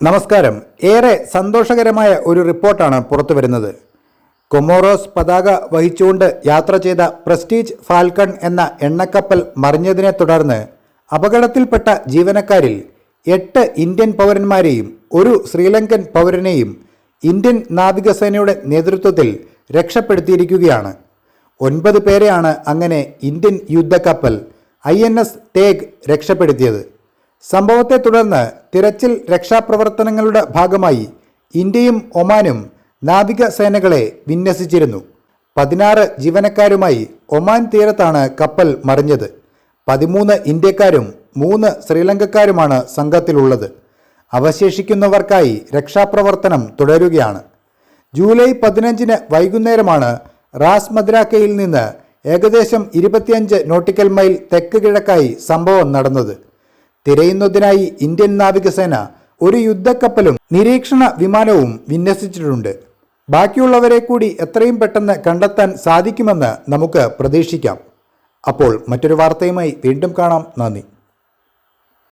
നമസ്കാരം. ഏറെ സന്തോഷകരമായ ഒരു റിപ്പോർട്ടാണ് പുറത്തു വരുന്നത്. കൊമോറോസ് പതാക വഹിച്ചുകൊണ്ട് യാത്ര ചെയ്ത പ്രസ്റ്റീജ് ഫാൽക്കൺ എന്ന എണ്ണക്കപ്പൽ മറിഞ്ഞതിനെ തുടർന്ന് അപകടത്തിൽപ്പെട്ട ജീവനക്കാരിൽ എട്ട് ഇന്ത്യൻ പൗരന്മാരെയും ഒരു ശ്രീലങ്കൻ പൗരനെയും ഇന്ത്യൻ നാവികസേനയുടെ നേതൃത്വത്തിൽ രക്ഷപ്പെടുത്തിയിരിക്കുകയാണ്. ഒൻപത് പേരെയാണ് അങ്ങനെ ഇന്ത്യൻ യുദ്ധക്കപ്പൽ ഐ എൻ എസ് ടേഗ് രക്ഷപ്പെടുത്തിയത്. സംഭവത്തെ തുടർന്ന് തിരച്ചിൽ രക്ഷാപ്രവർത്തനങ്ങളുടെ ഭാഗമായി ഇന്ത്യയും ഒമാനും നാവിക സേനകളെ വിന്യസിച്ചിരുന്നു. പതിനാറ് ജീവനക്കാരുമായി ഒമാൻ തീരത്താണ് കപ്പൽ മറിഞ്ഞത്. പതിമൂന്ന് ഇന്ത്യക്കാരും മൂന്ന് ശ്രീലങ്കക്കാരുമാണ് സംഘത്തിലുള്ളത്. അവശേഷിക്കുന്നവർക്കായി രക്ഷാപ്രവർത്തനം തുടരുകയാണ്. ജൂലൈ പതിനഞ്ചിന് വൈകുന്നേരമാണ് റാസ് മദ്രാക്കയിൽ നിന്ന് ഏകദേശം ഇരുപത്തിയഞ്ച് നോട്ടിക്കൽ മൈൽ തെക്ക് കിഴക്കായി സംഭവം നടന്നത്. തിരയുന്നതിനായി ഇന്ത്യൻ നാവികസേന ഒരു യുദ്ധക്കപ്പലും നിരീക്ഷണ വിമാനവും വിന്യസിച്ചിട്ടുണ്ട്. ബാക്കിയുള്ളവരെ കൂടി എത്രയും പെട്ടെന്ന് കണ്ടെത്താൻ സാധിക്കുമെന്ന് നമുക്ക് പ്രതീക്ഷിക്കാം. അപ്പോൾ മറ്റൊരു വാർത്തയുമായി വീണ്ടും കാണാം. നന്ദി.